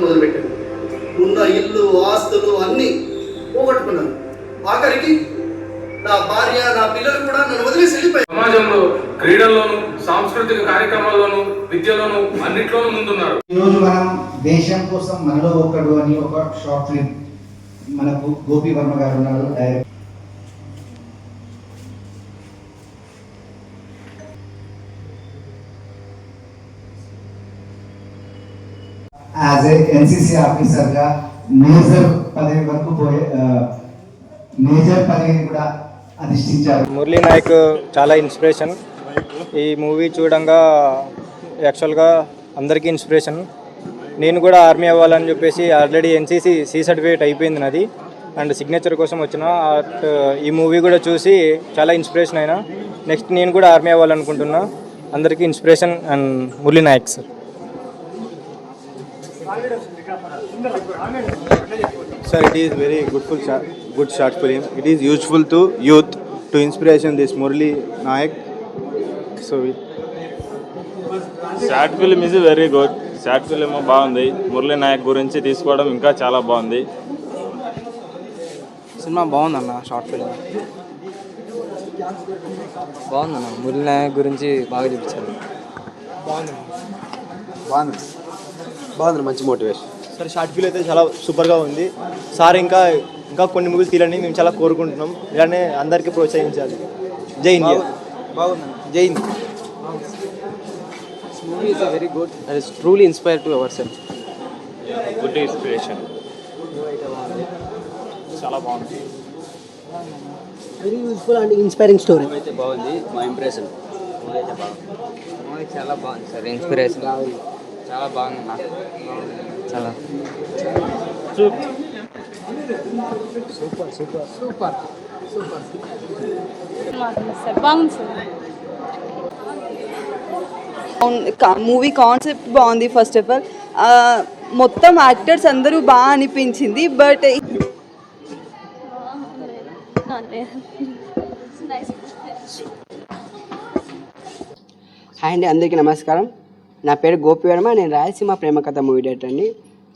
మొదలుపెట్టారు. ఉన్న ఇల్లు ఆస్తులు అన్నీ పోగొట్టుకున్నాను. ఆఖరికి నా భార్య నా పిల్లలు కూడా నన్ను వదిలేసి వెళ్ళిపోయారు. సమాజంలో క్రీడల్లోనూ సాంస్కృతిక కార్యక్రమాల్లోనూ విద్యలోనూ అన్నిట్లోనూ ముందున్నారు. ఈరోజు మనం దేశం కోసం మనలో ఒక్కడు అని ఒక షార్ట్ ఫిల్మ్ మనకు గోపి వర్మ గారు ఉన్నారు డైరెక్టర్. యాజ్ ఏ ఎన్సిసి ఆఫీసర్గా మేజర్ పదవి వరకు పోయే మేజర్ పదవిని కూడా అధిష్ఠించారు. మురళీ నాయక్ చాలా ఇన్స్పిరేషన్ ఈ మూవీ చూడంగా యాక్చువల్గా అందరికీ ఇన్స్పిరేషన్ నేను కూడా ఆర్మీ అవ్వాలని చెప్పేసి ఆల్రెడీ ఎన్సీసీ సి సర్టిఫికేట్ అయిపోయింది నాది. అండ్ సిగ్నేచర్ కోసం వచ్చిన ఈ మూవీ కూడా చూసి చాలా ఇన్స్పిరేషన్ అయినా. నెక్స్ట్ నేను కూడా ఆర్మీ అవ్వాలనుకుంటున్నా. అందరికీ inspiration and Murali Nayak sir Is very good, full short, good short film. It is useful to youth to inspiration this Murli Nayak. So we, short film is very good short film బాగుంది. మురళీ నాయక్ గురించి తీసుకోవడం ఇంకా చాలా బాగుంది. Cinema బాగుందన్న short film బాగుందన్న. మురళీ నాయక్ గురించి బాగా చూపించారు. బాగుంది. బాగుంది. మంచి మోటివేషన్ సార్ షార్ట్ ఫిల్మ్ అయితే చాలా సూపర్గా ఉంది. సార్ ఇంకా ఇంకా కొన్ని మూవీస్ తీయాలని మేము చాలా కోరుకుంటున్నాం. ఇలానే అందరికీ ప్రోత్సహించాలి. జై ఇండియా బాగుంది జై Hind. Very good and it's truly inspired to ourselves. Good inspiration చాలా బాగుంది. Very useful and inspiring story అయితే బాగుంది. మా ఇంప్రెషన్ అయితే బాగుంది. చాలా బాగుంది సార్ ఇన్స్పిరేషన్ చాలా బాగుంది నాకు చాలా. బాగుంది సార్ మూవీ కాన్సెప్ట్ బాగుంది ఫస్ట్ ఆఫ్ ఆల్ మొత్తం యాక్టర్స్ అందరూ బాగా అనిపించింది బట్ హాయ్ అండి అందరికీ నమస్కారం. నా పేరు గోపి వర్మ నేను రాయలసీమ ప్రేమ కథ మూవీ డైరెక్టర్ అండి.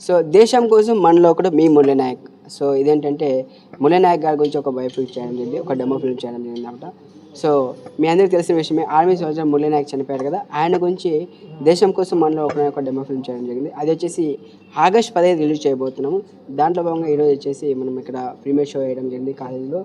సో దేశం కోసం మనలో ఒకడు మీ మురళీ నాయక్ సో ఇదేంటంటే మురళీ నాయక్ గారి గురించి ఒక బయో ఫిల్మ్ చేయడం జరిగింది ఒక డెమో ఫిల్మ్ చేయడం జరిగింది అనమాట సో మీ అందరికీ తెలిసిన విషయమే ఆర్మీ సోల్జర్ మురళీ నాయక్ చనిపోయారు కదా. ఆయన గురించి దేశం కోసం మనలో ఒక ఒక డెమో ఫిల్మ్ చేయడం జరిగింది. అది వచ్చేసి ఆగస్ట్ పదహైదు రిలీజ్ చేయబోతున్నాము. దాంట్లో భాగంగా ఈరోజు వచ్చేసి మనం ఇక్కడ ప్రీమియర్ షో వేయడం జరిగింది కాలేజీలో.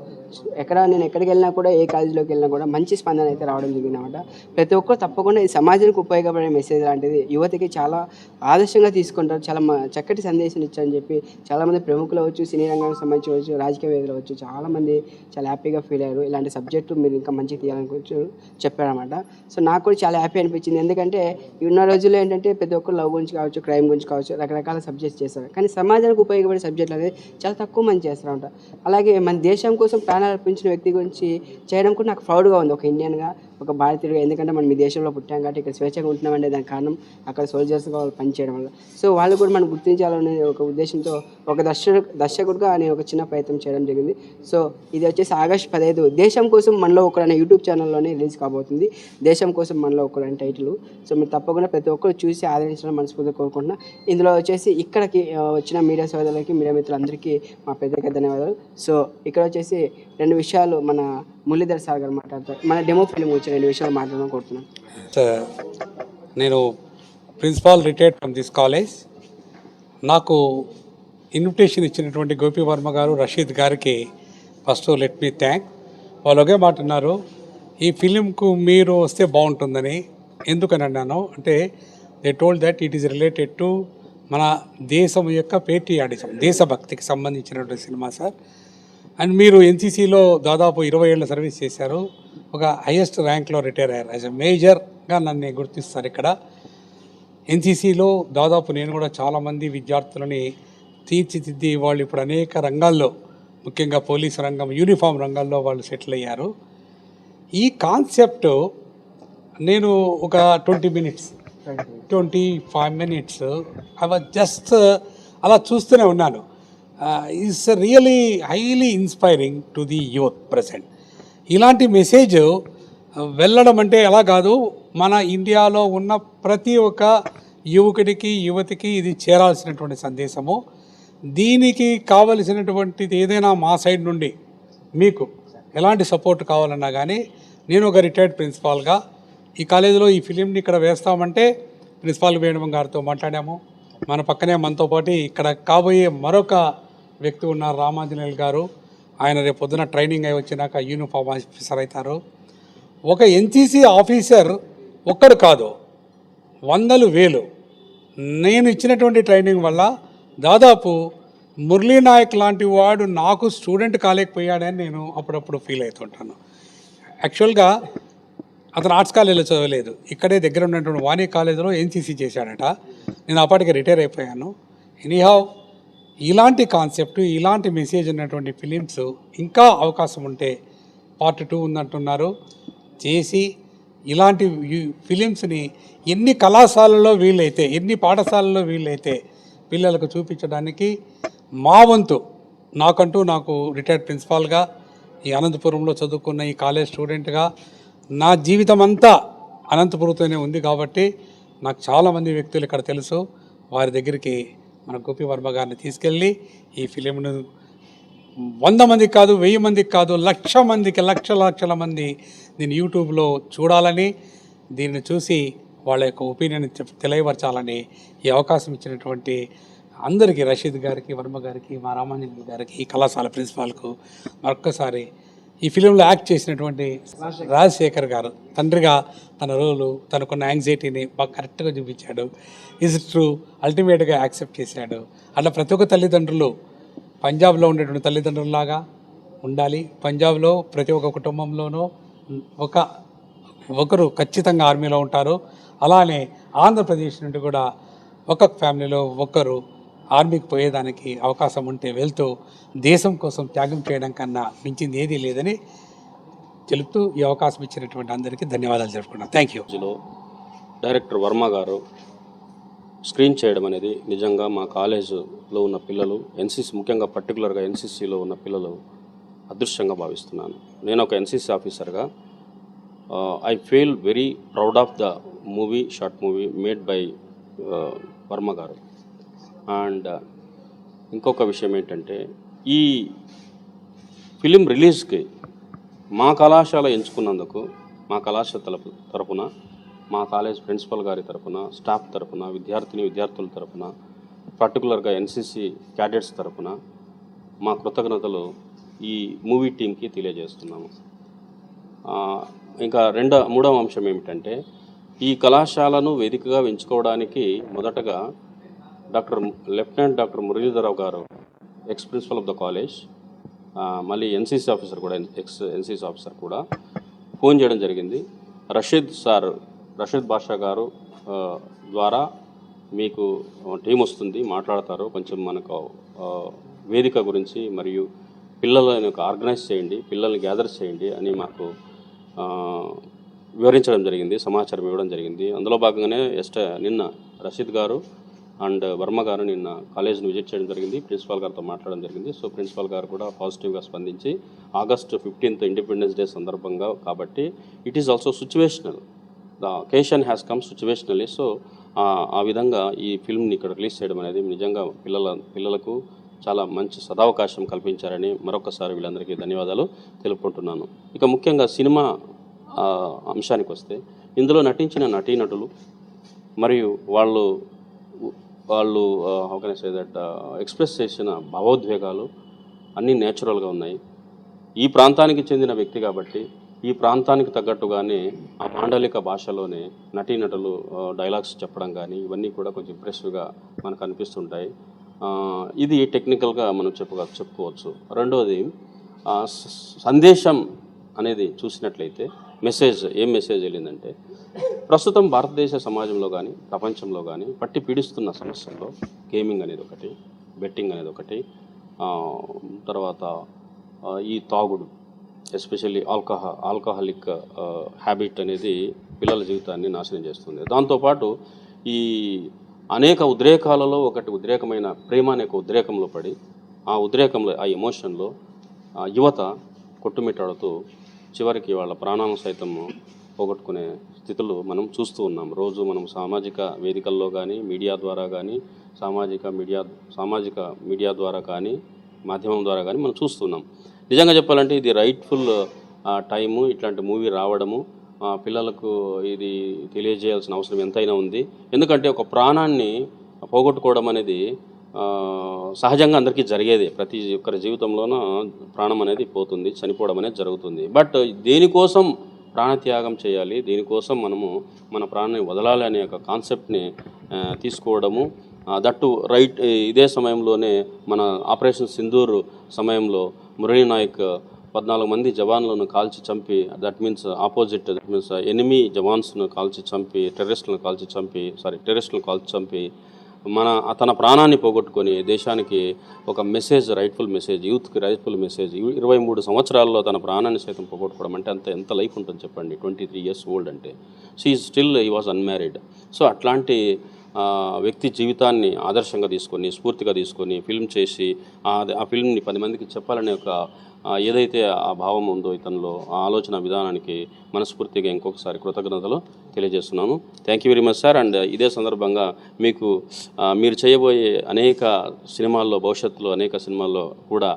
ఎక్కడ నేను ఎక్కడికి వెళ్ళినా కూడా ఏ కాలేజీలోకి వెళ్ళినా కూడా మంచి స్పందన అయితే రావడం జరిగింది అనమాట ప్రతి ఒక్కరు తప్పకుండా ఈ సమాజానికి ఉపయోగపడే మెసేజ్ లాంటిది. యువతకి చాలా ఆదర్శంగా తీసుకుంటారు. చాలా మ- చక్కటి సందేశం ఇచ్చారని చెప్పి చాలామంది ప్రముఖులు అవచ్చు సినీ రంగానికి సంబంధించి అవచ్చు రాజకీయ వేదికలు అవచ్చు చాలామంది చాలా హ్యాపీగా ఫీల్ అయ్యారు. ఇలాంటి సబ్జెక్టు మీరు ఇంకా మంచిగా తీయాలనుకోవచ్చు చెప్పారన్నమాట. సో నాకు కూడా చాలా హ్యాపీ అనిపించింది. ఎందుకంటే ఉన్న రోజుల్లో ఏంటంటే ప్రతి ఒక్కరు లవ్ గురించి కావచ్చు క్రైమ్ గురించి కావచ్చు రకరకాల సబ్జెక్ట్స్ చేస్తారు. కానీ సమాజానికి ఉపయోగపడే సబ్జెక్టులు అనేది చాలా తక్కువ మంది చేస్తూ ఉంటారు అలాగే మన దేశం కోసం ప్రాణాలు అర్పించిన వ్యక్తి గురించి చేయడం కూడా నాకు ప్రౌడ్గా ఉంది. ఒక ఇండియన్గా ఒక భారతీయుడిగా ఎందుకంటే మనం ఈ దేశంలో పుట్టాం కాబట్టి ఇక్కడ స్వేచ్ఛగా ఉంటున్నామంటే దానికి కారణం అక్కడ సోల్జర్స్గా వాళ్ళు పనిచేయడం వల్ల. సో వాళ్ళు కూడా మనం గుర్తించాలనే ఒక ఉద్దేశంతో ఒక దర్శకుడు దర్శకుడుగా నేను ఒక చిన్న ప్రయత్నం చేయడం జరిగింది. సో ఇది వచ్చేసి ఆగస్ట్ పదహైదు. దేశం కోసం మనలో ఒకరు అనే యూట్యూబ్ ఛానల్లోనే రిలీజ్ కాబోతుంది. దేశం కోసం మనలో ఒకరు అనే టైటిల్. సో మీరు తప్పకుండా ప్రతి ఒక్కరు చూసి ఆదరించడం మనస్ఫూర్తిగా కోరుకుంటున్నా. ఇందులో వచ్చేసి ఇక్కడికి వచ్చిన మీడియా సోదరులకి మీడియా మిత్రులందరికీ మా పెద్ద ధన్యవాదాలు. సో ఇక్కడ వచ్చేసి రెండు విషయాలు మన మురళీధర్ సార్ గారు మాట్లాడతారు. మన డెమో ఫిల్మ్ వచ్చి రెండు విషయాలు మాట్లాడడం కోరుతున్నాను సార్ నేను principal retired from this college. నాకు ఇన్విటేషన్ ఇచ్చినటువంటి గోపి వర్మ గారు రషీద్ గారికి ఫస్ట్ లెట్ మీ థ్యాంక్. వాళ్ళు ఒకే మాట అన్నారు ఈ ఫిలింకు మీరు వస్తే బాగుంటుందని. ఎందుకని అన్నాను అంటే they told that it is related to మన దేశం యొక్క పేట్రియాటిజం దేశభక్తికి సంబంధించినటువంటి సినిమా సార్ అండ్ మీరు ఎన్సీసీలో దాదాపు ఇరవై ఏళ్ళ సర్వీస్ చేశారు. ఒక హైయెస్ట్ ర్యాంక్లో రిటైర్ అయ్యారు. యాజ్ ఎ మేజర్గా నన్ను గుర్తిస్తారు ఇక్కడ. ఎన్సీసీలో దాదాపు నేను కూడా చాలామంది విద్యార్థులని తీర్చిదిద్ది వాళ్ళు ఇప్పుడు అనేక రంగాల్లో ముఖ్యంగా పోలీసు రంగం యూనిఫామ్ రంగాల్లో వాళ్ళు సెటిల్ అయ్యారు. ఈ కాన్సెప్ట్ నేను ఒక twenty minutes twenty five minutes I was just అలా చూస్తూనే ఉన్నాను. Is really highly inspiring to the youth present ఇలాంటి మెసేజ్ uh, వెళ్ళడం అంటే ఎలా కాదు మన ఇండియాలో ఉన్న ప్రతి ఒక్క యువకుడికి యువతికి ఇది చేరాల్సినటువంటి సందేశము. దీనికి కావలసినటువంటిది ఏదైనా మా సైడ్ నుండి మీకు ఎలాంటి సపోర్ట్ కావాలన్నా కానీ నేను ఒక రిటైర్డ్ ప్రిన్సిపాల్గా ఈ కాలేజీలో ఈ ఫిలింని ఇక్కడ వేస్తామంటే ప్రిన్సిపాల్ వేణుమ గారితో మాట్లాడాము. మన పక్కనే మనతో పాటు ఇక్కడ కాబోయే మరొక వ్యక్తి ఉన్నారు రామాంజనేయులు గారు. ఆయన రేపు పొద్దున ట్రైనింగ్ అయి వచ్చినాక యూనిఫామ్ ఆఫీసర్ అవుతారు. ఒక ఎన్సీసీ ఆఫీసర్ ఒక్కడు కాదు వందలు వేలు. నేను ఇచ్చినటువంటి ట్రైనింగ్ వల్ల దాదాపు మురళీ నాయక్ లాంటి వాడు నాకు స్టూడెంట్ కాలేకపోయాడని నేను అప్పుడప్పుడు ఫీల్ అవుతుంటాను. యాక్చువల్గా అతను ఆర్ట్స్ కాలేజీలో చదవలేదు. ఇక్కడే దగ్గర ఉన్నటువంటి వాణి కాలేజీలో ఎన్సీసీ చేశాడట. నేను అప్పటికి రిటైర్ అయిపోయాను. ఎనీహావ్ ఇలాంటి కాన్సెప్ట్ ఇలాంటి మెసేజ్ ఉన్నటువంటి ఫిలిమ్స్ ఇంకా అవకాశం ఉంటే పార్ట్ టూ ఉందంటున్నారు. చేసి ఇలాంటి ఫిలిమ్స్ని ఎన్ని కళాశాలల్లో వీలైతే ఎన్ని పాఠశాలల్లో వీలైతే పిల్లలకు చూపించడానికి మా వంతు నాకంటూ నాకు రిటైర్డ్ ప్రిన్సిపాల్గా ఈ అనంతపురంలో చదువుకున్న ఈ కాలేజ్ స్టూడెంట్గా నా జీవితం అంతా అనంతపురంతోనే ఉంది కాబట్టి నాకు చాలామంది వ్యక్తులు ఇక్కడ తెలుసు. వారి దగ్గరికి మన గోపి వర్మ గారిని తీసుకెళ్ళి ఈ ఫిలింను వంద మందికి కాదు వెయ్యి మందికి కాదు లక్ష మందికి లక్ష లక్షల మంది దీన్ని యూట్యూబ్లో చూడాలని దీన్ని చూసి వాళ్ళ యొక్క ఒపీనియన్ తెలియపరచాలని ఈ అవకాశం ఇచ్చినటువంటి అందరికీ రషీద్ గారికి వర్మ గారికి మా రామాంజలి గారికి ఈ కళాశాల ప్రిన్సిపాల్కు మరొక్కసారి ఈ ఫిలింలో యాక్ట్ చేసినటువంటి రాజశేఖర్. గారు తండ్రిగా తన రోలు తనకున్న యాంగ్జైటీని బాగా కరెక్ట్గా చూపించాడు. ఇస్ ట్రూ అల్టిమేట్గా యాక్సెప్ట్ చేశాడు. అట్లా ప్రతి ఒక్క తల్లిదండ్రులు పంజాబ్లో ఉండేటువంటి తల్లిదండ్రుల్లాగా ఉండాలి. పంజాబ్లో ప్రతి ఒక్క కుటుంబంలోనూ ఒక ఒకరు ఖచ్చితంగా ఆర్మీలో ఉంటారు. అలానే ఆంధ్రప్రదేశ్ నుండి కూడా ఒక ఫ్యామిలీలో ఒకరు ఆర్మీకి పోయేదానికి అవకాశం ఉంటే వెళ్తూ దేశం కోసం త్యాగం చేయడం కన్నా మించింది ఏదీ లేదని తెలుపుతూ ఈ అవకాశం ఇచ్చినటువంటి అందరికీ ధన్యవాదాలు జరుపుకున్నాను thank you director Varma garu screen చేయడం అనేది నిజంగా మా కాలేజీలో ఉన్న పిల్లలు ఎన్సీసీ ముఖ్యంగా పర్టికులర్గా ఎన్సీసీలో ఉన్న పిల్లలు అదృష్టంగా భావిస్తున్నాను. నేను ఒక ఎన్సీసీ ఆఫీసర్గా I feel very proud of the movie short movie made by Varma garu. And ఇంకొక విషయం ఏంటంటే ఈ ఫిలిం రిలీజ్కి మా కళాశాల ఎంచుకున్నందుకు మా కళాశాల తరపు తరపున మా కాలేజ్ ప్రిన్సిపల్ గారి తరపున స్టాఫ్ తరపున విద్యార్థిని విద్యార్థుల తరపున పర్టికులర్గా ఎన్సీసీ క్యాడెట్స్ తరపున మా కృతజ్ఞతలు ఈ మూవీ టీంకి తెలియజేస్తున్నాము. ఇంకా రెండో మూడవ అంశం ఏమిటంటే ఈ కళాశాలను వేదికగా ఎంచుకోవడానికి మొదటగా doctor lieutenant doctor Muralidhar Rao garu ex principal of the college మళ్ళీ ఎన్సీసీ ఆఫీసర్ కూడా ఎక్స్ ఎన్సీసీ ఆఫీసర్ కూడా ఫోన్ చేయడం జరిగింది. రషీద్ సార్ రషీద్ బాషా గారు ద్వారా మీకు టీం వస్తుంది మాట్లాడతారు. కొంచెం మనకు వేదిక గురించి మరియు పిల్లలను ఆర్గనైజ్ చేయండి పిల్లల్ని గ్యాదర్ చేయండి అని మాకు వివరించడం జరిగింది సమాచారం ఇవ్వడం జరిగింది. అందులో భాగంగానే ఎస్ట నిన్న రషీద్ గారు అండ్ వర్మ గారు నిన్న కాలేజ్ని విజిట్ చేయడం జరిగింది ప్రిన్సిపాల్ గారితో మాట్లాడడం జరిగింది. సో ప్రిన్సిపాల్ గారు కూడా పాజిటివ్గా స్పందించి ఆగస్టు ఫిఫ్టీన్త్ ఇండిపెండెన్స్ డే సందర్భంగా కాబట్టి it is also situational. The occasion has come situationally so ఆ విధంగా ఈ ఫిల్మ్ని ఇక్కడ రిలీజ్ చేయడం అనేది నిజంగా పిల్లల పిల్లలకు చాలా మంచి సదావకాశం కల్పించారని మరొకసారి వీళ్ళందరికీ ధన్యవాదాలు తెలుపుకుంటున్నాను. ఇక ముఖ్యంగా సినిమా అంశానికి వస్తే ఇందులో నటించిన నటీనటులు మరియు వాళ్ళు వాళ్ళు హౌకెన్ దట్ ఎక్స్ప్రెస్ చేసిన భావోద్వేగాలు అన్నీ నేచురల్గా ఉన్నాయి. ఈ ప్రాంతానికి చెందిన వ్యక్తి కాబట్టి ఈ ప్రాంతానికి తగ్గట్టుగానే ఆ మాండలిక భాషలోనే నటీనటులు డైలాగ్స్ చెప్పడం కానీ ఇవన్నీ కూడా కొంచెం ఇంప్రెసివ్గా మనకు అనిపిస్తుంటాయి. ఇది టెక్నికల్గా మనం చెప్పుకో చెప్పుకోవచ్చు. రెండవది సందేశం అనేది చూసినట్లయితే మెసేజ్ ఏం మెసేజ్ వెళ్ళిందంటే ప్రస్తుతం భారతదేశ సమాజంలో కానీ ప్రపంచంలో కానీ పట్టి పీడిస్తున్న సమస్యల్లో గేమింగ్ అనేది ఒకటి బెట్టింగ్ అనేది ఒకటి తర్వాత ఈ తాగుడు ఎస్పెషల్లీ ఆల్కహా ఆల్కహాలిక్ హ్యాబిట్ అనేది పిల్లల జీవితాన్ని నాశనం చేస్తుంది. దాంతోపాటు ఈ అనేక ఉద్రేకాలలో ఒకటి ఉద్రేకమైన ప్రేమ అనే ఒక ఉద్రేకంలో పడి ఆ ఉద్రేకంలో ఆ ఎమోషన్లో ఆ యువత కొట్టుమిట్టాడుతూ చివరికి వాళ్ళ ప్రాణాలను సైతం పోగొట్టుకునే స్థితులు మనం చూస్తూ ఉన్నాం. రోజు మనం సామాజిక వేదికల్లో కానీ మీడియా ద్వారా కానీ సామాజిక మీడియా సామాజిక మీడియా ద్వారా కానీ మాధ్యమం ద్వారా కానీ మనం చూస్తున్నాం నిజంగా చెప్పాలంటే ఇది రైట్ఫుల్ టైము ఇట్లాంటి మూవీ రావడము పిల్లలకు ఇది తెలియజేయాల్సిన అవసరం ఎంతైనా ఉంది. ఎందుకంటే ఒక ప్రాణాన్ని పోగొట్టుకోవడం అనేది సహజంగా అందరికీ జరిగేది. ప్రతి ఒక్కరి జీవితంలోనూ ప్రాణం అనేది పోతుంది చనిపోవడం అనేది జరుగుతుంది. బట్ దేనికోసం ప్రాణత్యాగం చేయాలి? దీనికోసం మనము మన ప్రాణాన్ని వదలాలి అనే ఒక కాన్సెప్ట్ని తీసుకోవడము దట్టు రైట్ ఇదే సమయంలోనే మన ఆపరేషన్ సింధూర్ సమయంలో మురళీ నాయక్ పద్నాలుగు మంది జవాన్లను కాల్చి చంపి that means opposite that means enemy జవాన్స్ను కాల్చి చంపి టెర్రరిస్టులను కాల్చి చంపి సారీ టెర్రరిస్టులను కాల్చి చంపి మన తన ప్రాణాన్ని పోగొట్టుకొని దేశానికి ఒక మెసేజ్ రైట్ఫుల్ మెసేజ్ యూత్కి రైట్ఫుల్ మెసేజ్ ఇరవై మూడు సంవత్సరాల్లో తన ప్రాణాన్ని సైతం పోగొట్టుకోవడం అంటే అంత ఎంత లైఫ్ ఉంటుంది చెప్పండి? ట్వంటీ త్రీ ఇయర్స్ ఓల్డ్ అంటే షీ స్టిల్ ఈ వాజ్ అన్మ్యారీడ్ సో అట్లాంటి వ్యక్తి జీవితాన్ని ఆదర్శంగా తీసుకొని స్ఫూర్తిగా తీసుకొని ఫిల్మ్ చేసి ఆ ఆ ఫిల్మ్ని పది మందికి చెప్పాలనే ఒక ఏదైతే ఆ భావం ఉందో ఇతనిలో ఆ ఆలోచన విధానానికి మనస్ఫూర్తిగా ఇంకొకసారి కృతజ్ఞతలు తెలియజేస్తున్నాను. Thank you very much sir and ఇదే సందర్భంగా మీకు మీరు చేయబోయే అనేక సినిమాల్లో భవిష్యత్తులో అనేక సినిమాల్లో కూడా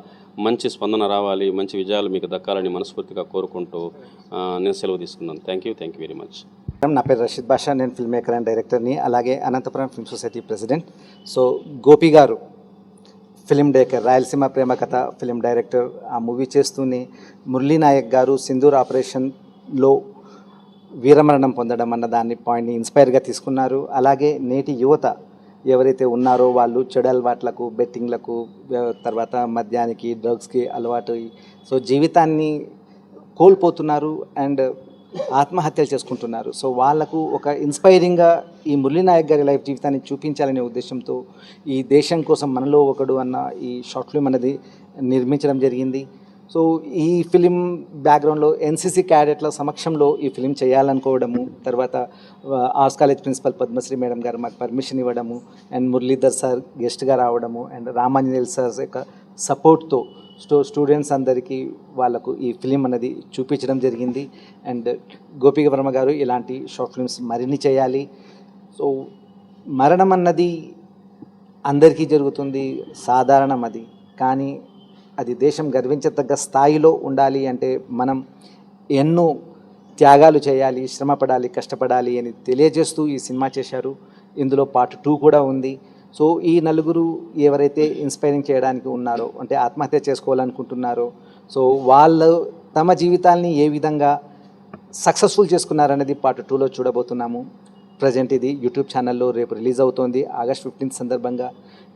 మంచి స్పందన రావాలి మంచి విజయాలు మీకు దక్కాలని మనస్ఫూర్తిగా కోరుకుంటూ నేను సెలవు తీసుకున్నాను thank you thank you very much నా పేరు రషీద్ బాషా. నేను ఫిల్మ్ మేకర్ అండ్ డైరెక్టర్ని అలాగే Anantapur film society president so Gopi garu film director Rayalaseema ప్రేమ కథ ఫిలిం డైరెక్టర్ ఆ మూవీ చేస్తూనే మురళీ నాయక్ గారు సింధూర్ ఆపరేషన్లో వీరమరణం పొందడం అన్న దాన్ని పాయింట్ని ఇన్స్పైర్గా తీసుకున్నారు. అలాగే నేటి యువత ఎవరైతే ఉన్నారో వాళ్ళు చెడు అలవాట్లకు బెట్టింగ్లకు తర్వాత మద్యానికి డ్రగ్స్కి అలవాటు సో జీవితాన్ని కోల్పోతున్నారు. అండ్ ఆత్మహత్యలు చేసుకుంటున్నారు. సో వాళ్ళకు ఒక ఇన్స్పైరింగ్గా ఈ మురళీనాయక్ గారి లైఫ్ జీవితాన్ని చూపించాలనే ఉద్దేశంతో ఈ దేశం కోసం మనలో ఒకడు అన్న ఈ షార్ట్ ఫిల్మ్ అనేది నిర్మించడం జరిగింది. సో ఈ ఫిలిం బ్యాక్గ్రౌండ్లో ఎన్సీసీ క్యాడెట్ల సమక్షంలో ఈ ఫిలిం చేయాలనుకోవడము తర్వాత arts college principal Padmashri madam garu మాకు పర్మిషన్ ఇవ్వడము అండ్ మురళీధర్ సార్ గెస్ట్గా రావడము అండ్ రామాంజనేయులు సార్ యొక్క సపోర్ట్తో స్టూ స్టూడెంట్స్ అందరికీ వాళ్ళకు ఈ ఫిలిం అనేది చూపించడం జరిగింది. అండ్ గోపిక వర్మ గారు ఇలాంటి షార్ట్ ఫిల్మ్స్ మరిన్ని చేయాలి. సో మరణం అన్నది అందరికీ జరుగుతుంది సాధారణం అది. కానీ అది దేశం గర్వించదగ్గ స్థాయిలో ఉండాలి అంటే మనం ఎన్నో త్యాగాలు చేయాలి శ్రమపడాలి కష్టపడాలి అని తెలియజేస్తూ ఈ సినిమా చేశారు. ఇందులో పార్ట్ టూ కూడా ఉంది. సో ఈ నలుగురు ఎవరైతే ఇన్స్పైరింగ్ చేయడానికి ఉన్నారో అంటే ఆత్మహత్య చేసుకోవాలనుకుంటున్నారో సో వాళ్ళు తమ జీవితాల్ని ఏ విధంగా సక్సెస్ఫుల్ చేసుకున్నారనేది పార్ట్ టూలో చూడబోతున్నాము. ప్రజెంట్ ఇది యూట్యూబ్ ఛానల్లో రేపు రిలీజ్ అవుతోంది. ఆగస్ట్ ఫిఫ్టీన్త్ సందర్భంగా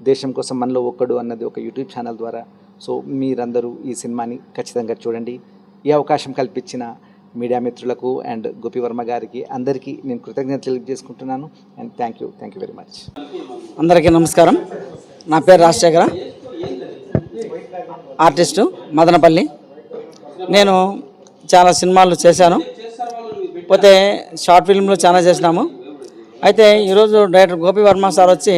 దేశం కోసం మనలో ఒక్కడు అన్నది ఒక యూట్యూబ్ ఛానల్ ద్వారా. సో మీరందరూ ఈ సినిమాని ఖచ్చితంగా చూడండి. ఈ అవకాశం కల్పించిన మీడియా మిత్రులకు అండ్ గోపివర్మ గారికి అందరికీ నేను కృతజ్ఞతలు తెలియజేసుకుంటున్నాను and thank you thank you very much. అందరికీ నమస్కారం. నా పేరు రాజశేఖర. ఆర్టిస్టు మదనపల్లి. నేను చాలా సినిమాలు చేశాను. పోతే షార్ట్ ఫిల్మ్లు చాలా చేసినాము. అయితే ఈరోజు డైరెక్టర్ గోపివర్మ సార్ వచ్చి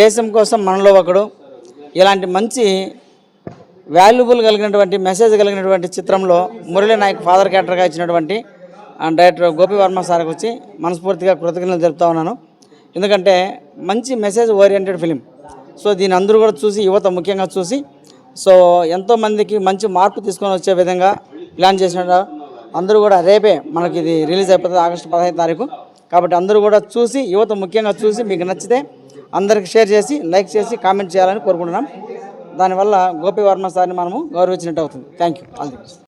దేశం కోసం మనలో ఒకడు ఇలాంటి మంచి వాల్యుబుల్ కలిగినటువంటి మెసేజ్ కలిగినటువంటి చిత్రంలో మురళీ నాయక్ ఫాదర్ క్యారెక్టర్గా ఇచ్చినటువంటి డైరెక్టర్ గోపి వర్మ సార్కి వచ్చి మనస్ఫూర్తిగా కృతజ్ఞతలు తెలుపుతా ఉన్నాను. ఎందుకంటే మంచి మెసేజ్ ఓరియంటెడ్ ఫిలిం సో దీని అందరూ కూడా చూసి యువత ముఖ్యంగా చూసి సో ఎంతోమందికి మంచి మార్పు తీసుకొని వచ్చే విధంగా ప్లాన్ చేసిన అందరూ కూడా రేపే మనకి ఇది రిలీజ్ అయిపోతుంది ఆగస్టు పదహైదు తారీఖు. కాబట్టి అందరూ కూడా చూసి యువత ముఖ్యంగా చూసి మీకు నచ్చితే అందరికి షేర్ చేసి లైక్ చేసి కామెంట్ చేయాలని కోరుకుంటున్నాం. దానివల్ల గోపివర్మ సార్ని మనము గౌరవించినట్టు అవుతుంది. Thank you all the best